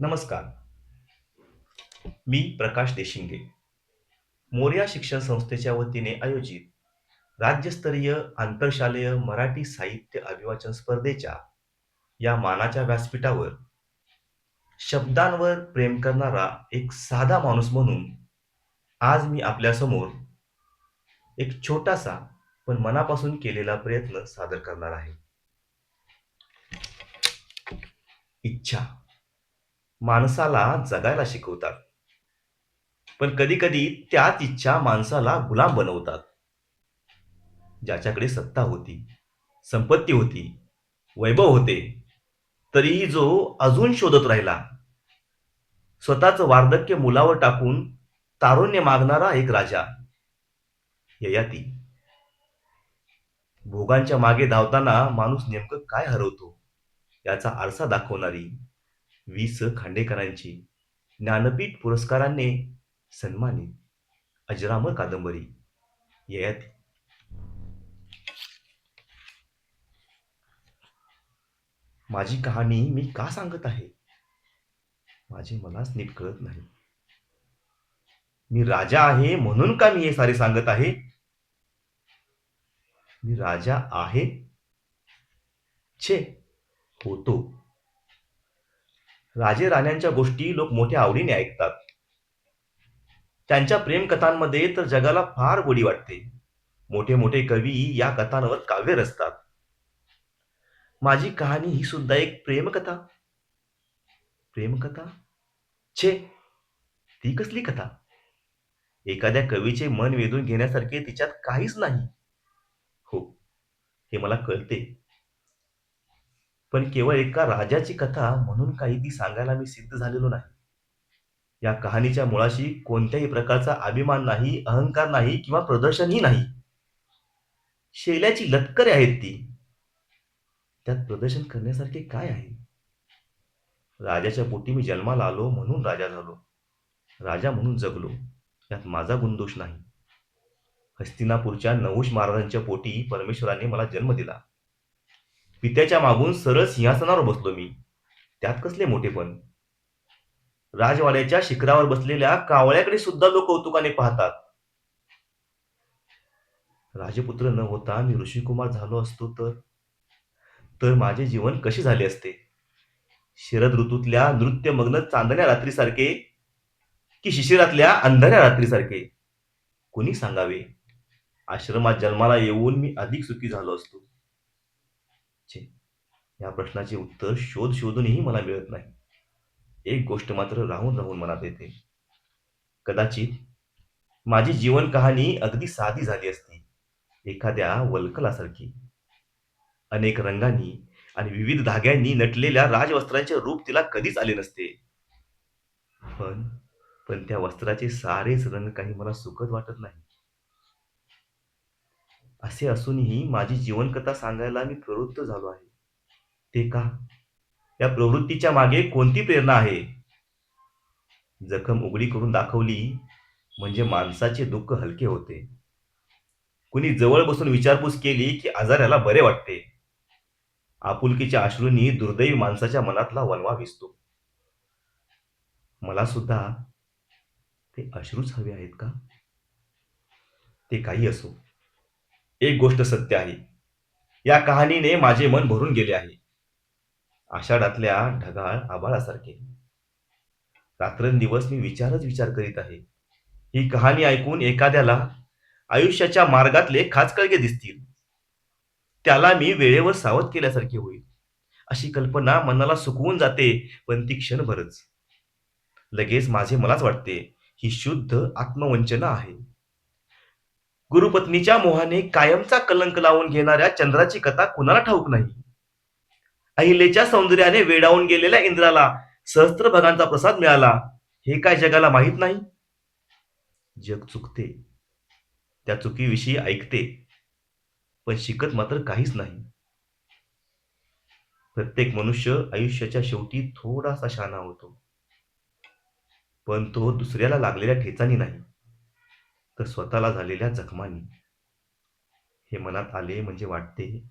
नमस्कार. मी प्रकाश देशिंगे. मोर्या शिक्षण संस्थेच्या वतीने आयोजित राज्यस्तरीय आंतरशालेय मराठी साहित्य अभिवाचन स्पर्धेच्या या मानाच्या व्यासपीठावर शब्दांवर प्रेम करणारा एक साधा माणूस म्हणून आज मी आपल्यासमोर एक छोटासा पण मनापासून केलेला प्रयत्न सादर करणार आहे. इच्छा. माणसाला जगायला शिकवतात. पण कधी कधी त्याच इच्छा माणसाला गुलाम बनवतात. ज्याच्याकडे सत्ता होती संपत्ती होती वैभव होते तरीही जो अजून शोधत राहिला स्वतःच वार्धक्य मुलावर टाकून तारुण्य मागणारा एक राजा ययाती. भोगांच्या मागे धावताना माणूस नेमकं काय हरवतो याचा आरसा दाखवणारी वीस खांडेकरांची ज्ञानपीठ पुरस्काराने सन्मानित. अजरामर कादंबरी. ययाती. माझी कहाणी मी का सांगत आहे? माझे मलाच नीट कळत नाही. मी राजा आहे म्हणून का मी हे सारे सांगत आहे? मी राजा आहे. छे होतो. राजे राण्यांच्या गोष्टी लोक मोठ्या आवडीने ऐकतात. त्यांच्या प्रेमकथांमध्ये तर जगाला फार गोडी वाटते. मोठे मोठे कवी या कथांवर काव्य रचतात. माझी कहाणी ही सुद्धा एक प्रेमकथा. प्रेमकथा? छे. ती कसली कथा? एखाद्या कवीचे मन वेधून घेण्यासारखे तिच्यात काहीच नाही. हो हे मला कळते. पण केवळ एका राजाची कथा म्हणून काही ती सांगायला मी सिद्ध झालेलो नाही. या कहाणीच्या मुळाशी कोणत्याही प्रकारचा अभिमान नाही अहंकार नाही किंवा प्रदर्शनही नाही. शेल्याची लटकरे आहेत ती. त्यात प्रदर्शन करण्यासारखे काय आहे? राजाच्या पोटी मी जन्माला आलो म्हणून राजा झालो. राजा म्हणून जगलो. यात माझा गुणदोष नाही. हस्तिनापूरच्या नहुष महाराजांच्या पोटी परमेश्वराने मला जन्म दिला. पित्याच्या मागून सरळ सिंहासनावर बसलो मी. त्यात कसले मोठेपण राजवाड्याच्या शिखरावर बसलेल्या कावळ्याकडे सुद्धा लोक कौतुकाने पाहतात. राजपुत्र न होता मी ऋषिकुमार झालो असतो तर? तर माझे जीवन कसे झाले असते? शरद ऋतूतल्या नृत्यमग्न चांदण्या रात्रीसारखे की शिशिरातल्या अंधाऱ्या रात्रीसारखे? कुणी सांगावे? आश्रमात जन्माला येऊन मी अधिक सुखी झालो असतो. छे या प्रश्नाचे उत्तर शोध शोधूनही मला मिळत नाही. एक गोष्ट मात्र राहून राहून मनात येते. कदाचित माझी जीवन कहाणी अगदी साधी झाली असती एखाद्या वल्कलासारखी. अनेक रंगांनी आणि विविध धाग्यांनी नटलेल्या राजवस्त्रांचे रूप तिला कधीच आले नसते. पण पण त्या वस्त्राचे सारेच रंग काही मला सुखद वाटत नाही. असे असूनही माझी जीवनकथा सांगायला मी प्रवृत्त झालो आहे. ते का? या प्रवृत्तीच्या मागे कोणती प्रेरणा आहे? जखम उघडी करून दाखवली म्हणजे माणसाचे दुःख हलके होते. कुणी जवळ बसून विचारपूस केली की आजाराला बरे वाटते. आपुलकीच्या अश्रूंनी दुर्दैवी माणसाच्या मनातला वनवा विसतो मला सुद्धा ते अश्रूच हवे आहेत का? ते काही असो. एक गोष्ट सत्य आहे. या कहाणीने माझे मन भरून गेले आहे. आषाढातल्या ढगाळ आबाळासारखे रात्रंदिवस मी विचारच विचार करीत आहे. ही कहाणी ऐकून एखाद्याला आयुष्याच्या मार्गातले खाचकळगे दिसतील. त्याला मी वेळेवर सावध केल्यासारखे होईल. अशी कल्पना मनाला सुकवून जाते पण ती क्षणभरच. लगेच माझे मलाच वाटते ही शुद्ध आत्मवंचना आहे. गुरुपत्नीच्या मोहाने कायमचा कलंक लावून घेणाऱ्या चंद्राची कथा कुणाला ठाऊक नाही? अहिलेच्या सौंदर्याने वेडावून गेलेल्या इंद्राला सहस्त्र भगांचा प्रसाद मिळाला. हे काय जगाला माहीत नाही? जग चुकते. त्या चुकीविषयी ऐकते. पण शिकत मात्र काहीच नाही. प्रत्येक मनुष्य आयुष्याच्या शेवटी थोडासा शहाणा होतो. पण तो दुसऱ्याला लागलेल्या ठेचानी नाही. तर स्वतःला झालेल्या जखमांनी. हे मनात आले म्हणजे वाटते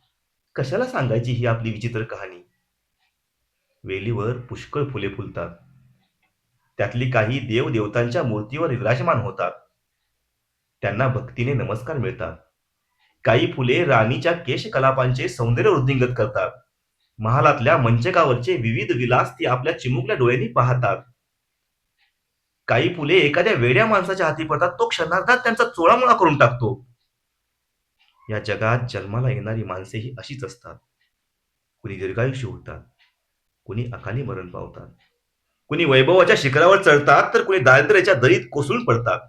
कशाला सांगायची ही आपली विचित्र कहाणी? वेलीवर पुष्कळ फुले फुलतात. त्यातली काही देव देवतांच्या मूर्तीवर विराजमान होतात. त्यांना भक्तीने नमस्कार मिळतात. काही फुले राणीच्या केशकलापांचे सौंदर्य वृद्धिंगत करतात. महालातल्या मंचकावरचे विविध विलास ती आपल्या चिमुकल्या डोळ्यांनी पाहतात. काही फुले एखाद्या वेड्या माणसाच्या हाती पडतात तो क्षणार्धात त्यांचा चोळामोळा करून टाकतो. या जगात जन्माला येणारी माणसे ही अशीच असतात. कुणी दीर्घायुष्य होतात कुणी अकाली मरण पावतात. कुणी वैभवाच्या शिखरावर चढतात तर कुणी दारिद्र्याच्या दरीत कोसळून पडतात.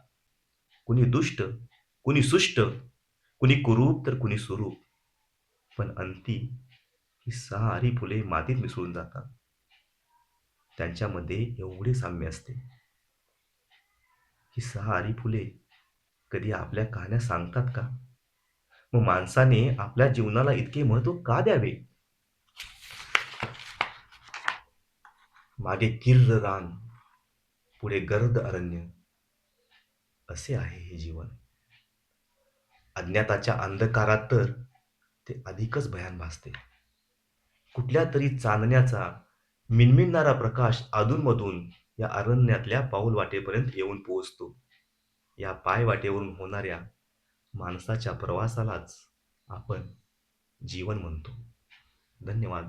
कुणी दुष्ट कुणी सुष्ट कुणी कुरूप तर कुणी सुरूप. पण अंती ही सारी फुले मातीत मिसळून जातात. त्यांच्यामध्ये एवढे साम्य असते. ही सारी फुले कधी आपल्या कहाण्या सांगतात का? मग माणसाने आपल्या जीवनाला इतके महत्त्व का द्यावे? मागे किर्र रान पुढे गर्द अरण्य. असे आहे हे जीवन. अज्ञाताच्या अंधकारात तर ते अधिकच भयान भासते. कुठल्या तरी चांदण्याचा मिनमिनणारा प्रकाश अधूनमधून या अरण्यातल्या पाऊल वाटेपर्यंत येऊन पोहोचतो. या पाय वाटेवरून होणाऱ्या माणसाच्या प्रवासालाच आपण जीवन म्हणतो. धन्यवाद.